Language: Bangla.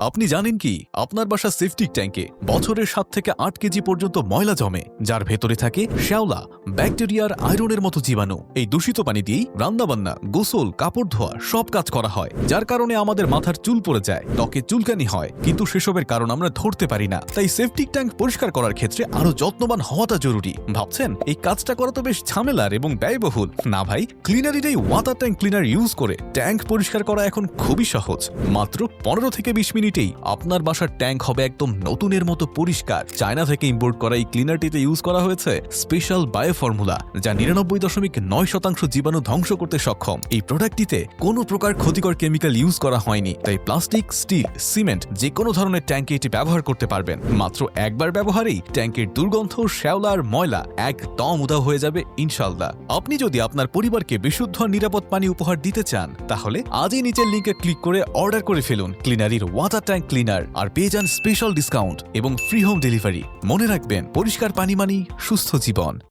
আপনি জানেন কি? আপনার বাসা সেফটিক ট্যাঙ্কে বছরের সাত থেকে আট কেজি পর্যন্ত ময়লা জমে, যার ভেতরে থাকে শ্যাওলা ব্যাকটেরিয়ার আয়রনের মতো জীবাণু। এই দূষিত পানি দিয়েই রান্নাবান্না, গোসল, কাপড় ধোয়া, সব কাজ করা হয়, যার কারণে আমাদের মাথার চুল পড়ে যায়, ত্বকে চুলকানি হয়। কিন্তু সেসবের কারণ আমরা ধরতে পারি না। তাই সেফটিক ট্যাঙ্ক পরিষ্কার করার ক্ষেত্রে আরও যত্নবান হওয়াটা জরুরি। ভাবছেন? এই কাজটা করা তো বেশ ঝামেলার এবং ব্যয়বহুল। না ভাই ক্লিনারির এই ওয়াটার ট্যাঙ্ক ক্লিনার ইউজ করে ট্যাঙ্ক পরিষ্কার করা এখন খুবই সহজ। মাত্র পনেরো থেকে বিশ মিনিটেই আপনার বাসার ট্যাঙ্ক হবে একদম নতুনের মতো পরিষ্কার। চায়না থেকে ইম্পোর্ট করা এই ক্লিনারটিতে ইউজ করা হয়েছে স্পেশাল বায়ো ফর্মুলা যা নিরানব্বই দশমিক নয় শতাংশ জীবাণু ধ্বংস করতে সক্ষম। এই প্রোডাক্টটিতে কোনো প্রকার ক্ষতিকর কেমিক্যাল ইউজ করা হয়নি, তাই প্লাস্টিক স্টিল সিমেন্ট যে কোনো ধরনের ট্যাঙ্কে এটি ব্যবহার করতে পারবেন। মাত্র একবার ব্যবহারেই ট্যাঙ্কের দুর্গন্ধ, শ্যাওলা আর ময়লা একদম উধাও হয়ে যাবে ইনশাল্লাহ আপনি যদি আপনার পরিবারকে বিশুদ্ধ নিরাপদ পানি উপহার দিতে চান, তাহলে আজই নিচের লিঙ্কে ক্লিক করে অর্ডার করে ফেলুন। ক্লিনারির ওয়াটার ট্যাঙ্ক ক্লিনার আর পেয়ে যান স্পেশাল ডিসকাউন্ট এবং ফ্রি হোম ডেলিভারি মনে রাখবেন, পরিষ্কার পানি মানি সুস্থ জীবন।